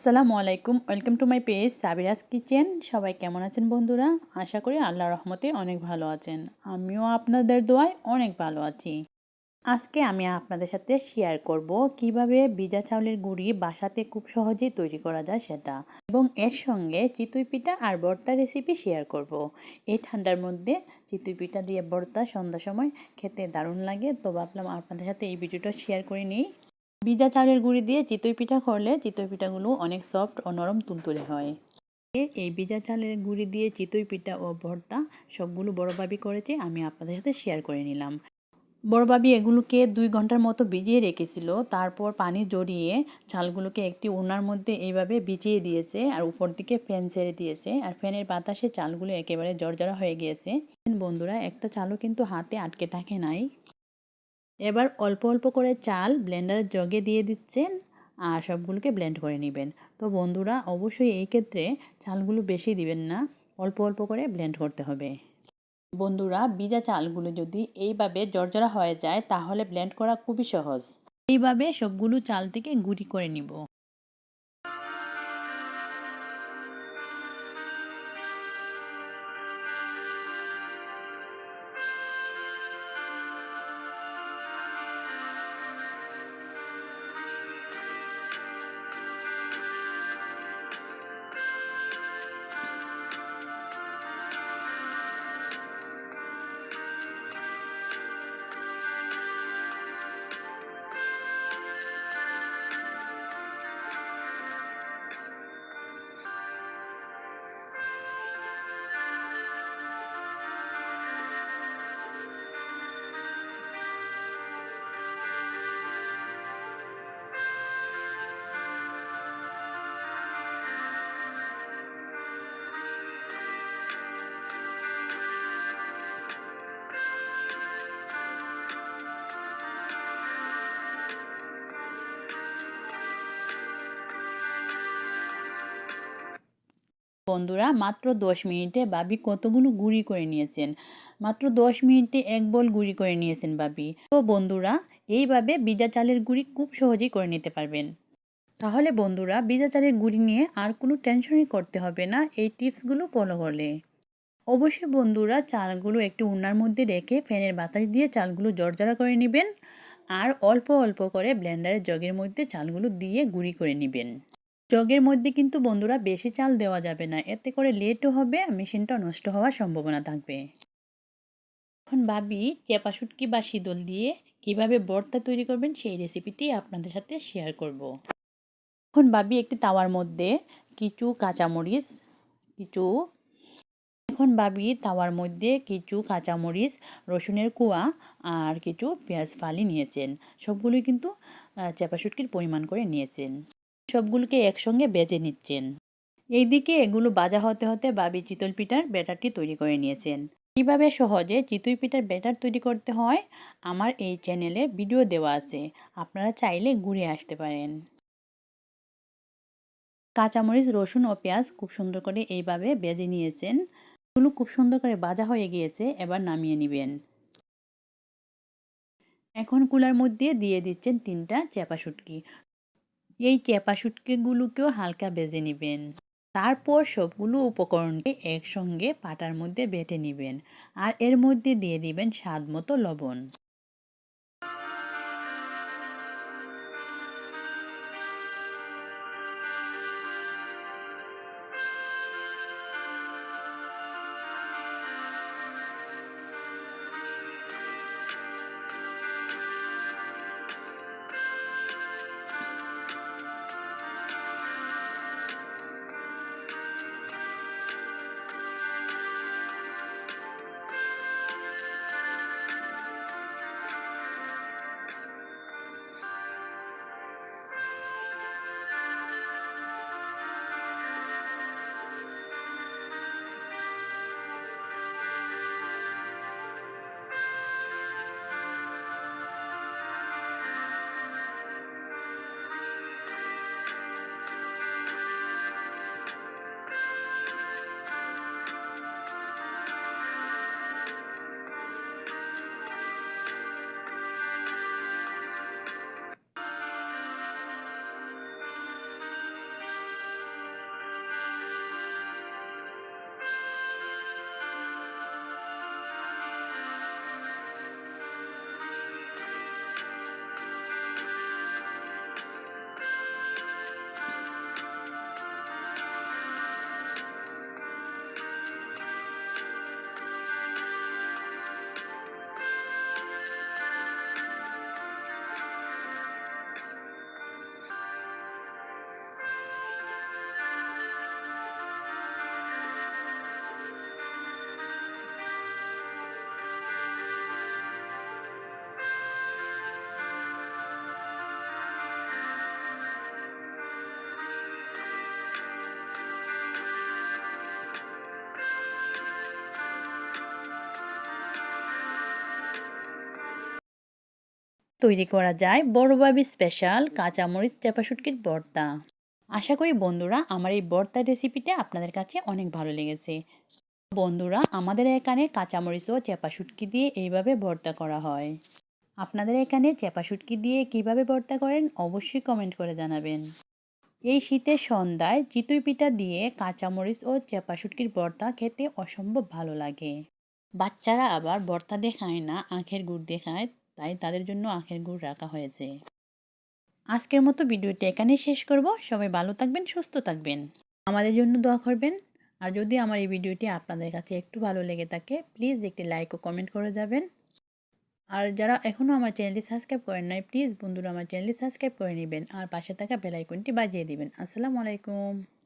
আসসালামু আলাইকুম, welcome to my page Sabira's kitchen. সবাই কেমন আছেন বন্ধুরা? আশা করি আল্লাহ রহমতে অনেক ভালো আছেন। আমিও আপনাদের দোয়ায় অনেক ভালো আছি। আজকে আমি আপনাদের সাথে শেয়ার করব কীভাবে বিজা চাউলের গুঁড়ি বাসাতে খুব সহজেই তৈরি করা যায় সেটা এবং এর সঙ্গে চিতুই পিঠা আর ভর্তা রেসিপি শেয়ার করব। এই ঠান্ডার মধ্যে চিতুই পিঠা দিয়ে ভর্তা সন্ধ্যার সময় খেতে দারুণ লাগে। তো ভাবলাম আপনাদের সাথে এই ভিডিওটা শেয়ার করে নিই। ভিজা চালের গুঁড়ি দিয়ে চিতই পিঠা করলে চিতই পিঠাগুলো অনেক সফট ও নরম তুলতুলে হয়। এই ভিজা চালের গুঁড়ি দিয়ে চিতই পিঠা ও ভর্তা সবগুলো বড়ভাবি করেছে আমি আপনাদের সাথে শেয়ার করে নিলাম। বড়ভাবি এগুলোকে দুই ঘণ্টার মতো ভিজিয়ে রেখেছিল তারপর পানি জড়িয়ে চালগুলোকে একটি ওনার মধ্যে এইভাবে ভিজিয়ে দিয়েছে আর উপর দিকে ফ্যান ছেড়ে দিয়েছে আর ফ্যানের বাতাসে চালগুলো একেবারে জর্জরা হয়ে গিয়েছে। বন্ধুরা একটা চালও কিন্তু হাতে আটকে থাকে নাই। এবার অল্প অল্প করে চাল ব্লেন্ডারের জগে দিয়ে দিচ্ছেন আর সবগুলোকে ব্লেন্ড করে নেবেন। তো বন্ধুরা, অবশ্যই এই ক্ষেত্রে চালগুলো বেশি দিবেন না, অল্প অল্প করে ব্লেন্ড করতে হবে। বন্ধুরা, বিজা চালগুলো যদি এইভাবে জর্জরা হয়ে যায়, তাহলে ব্লেন্ড করা খুবই সহজ। এইভাবে সবগুলো চাল থেকে গুঁড়ি করে নিব। বন্ধুরা মাত্র দশ মিনিটে বাবি কতগুলো গুঁড়ি করে নিয়েছেন? মাত্র দশ মিনিটে এক বল গুঁড়ি করে নিয়েছেন বাবি। তো বন্ধুরা, এইভাবে বিজা চালের গুঁড়ি খুব সহজেই করে নিতে পারবেন। তাহলে বন্ধুরা, বিজা চালের গুঁড়ি নিয়ে আর কোনো টেনশনই করতে হবে না এই টিপসগুলো ফলো করলে। অবশ্যই বন্ধুরা, চালগুলো একটু উন্নার মধ্যে রেখে ফ্যানের বাতাস দিয়ে চালগুলো জর্জরা করে নেবেন। আর অল্প অল্প করে ব্লেন্ডারের জগের মধ্যে চালগুলো দিয়ে গুঁড়ি করে নেবেন। জগের মধ্যে কিন্তু বন্ধুরা বেশি চাল দেওয়া যাবে না। এতে করে লেটও হবে মেশিনটা নষ্ট হওয়ার সম্ভাবনা থাকবে। এখন ভাবি চেপা শুটকি বা শীতল দিয়ে কীভাবে বর্তা তৈরি করবেন সেই রেসিপিটি আপনাদের সাথে শেয়ার করব। এখন ভাবি একটি তাওয়ার মধ্যে কিছু কাঁচামরিচ, কিছু এখন ভাবি তাওয়ার মধ্যে কিছু কাঁচামরিচ, রসুনের কুয়া আর কিছু পেঁয়াজ ফালি নিয়েছেন। সবগুলোই কিন্তু চেপা শুটকির পরিমাণ করে নিয়েছেন। সবগুলোকে একসঙ্গে বেজে নিচ্ছেন। এইদিকে এগুলো বাজা হতে হতে বাবি চিতল পিঠার ব্যাটারটি তৈরি করে নিয়েছেন। কীভাবে সহজে চিতই পিঠার ব্যাটার তৈরি করতে হয়, আমার এই চ্যানেলে ভিডিও দেওয়া আছে। আপনারা চাইলে ঘুরে আসতে পারেন। কাঁচামরিচ, রসুন ও পেঁয়াজ খুব সুন্দর করে এইভাবে বেজে নিয়েছেন। এগুলো খুব সুন্দর করে বাজা হয়ে গিয়েছে, এবার নামিয়ে নেবেন। এখন কুলার মধ্যে দিয়ে দিচ্ছেন তিনটা চেপা শুটকি। এই চেপা শুটকিগুলোকেও হালকা বেজে নেবেন। তারপর সবগুলো উপকরণকে একসঙ্গে পাটার মধ্যে বেটে নেবেন আর এর মধ্যে দিয়ে দিবেন স্বাদ মতো লবণ। তৈরি করা যায় বড়ভাবে স্পেশাল কাঁচামরিচ চেপা শুটকির আশা করি বন্ধুরা আমার এই ভর্তা রেসিপিটা আপনাদের কাছে অনেক ভালো লেগেছে। বন্ধুরা আমাদের এখানে কাঁচামরিচ ও চেপা শুটকি দিয়ে এইভাবে ভর্তা করা হয়। আপনাদের এখানে চেপা শুটকি দিয়ে কীভাবে ভর্তা করেন অবশ্যই কমেন্ট করে জানাবেন। এই শীতের সন্ধ্যায় চিতুই পিঠা দিয়ে কাঁচামরিচ ও চেপা শুটকির ভর্তা খেতে অসম্ভব ভালো লাগে। বাচ্চারা আবার ভর্তা দিয়ে খায় না, আখের গুড় দিয়ে খায় তাই তাদের জন্য আখের গুড় রাখা হয়েছে। আজকের মতো ভিডিওটি এখানেই শেষ করব। সবাই ভালো থাকবেন, সুস্থ থাকবেন। আমাদের জন্য দোয়া করবেন। আর যদি আমার এই ভিডিওটি আপনাদের কাছে একটু ভালো লেগে থাকে প্লিজ একটি লাইক ও কমেন্ট করে যাবেন। আর যারা এখনও আমার চ্যানেলটি সাবস্ক্রাইব করেন নাই প্লিজ বন্ধুরা আমার চ্যানেলটি সাবস্ক্রাইব করে নেবেন। আর পাশে থাকা বেলাইকনটি বাজিয়ে দিবেন। আসসালামু আলাইকুম।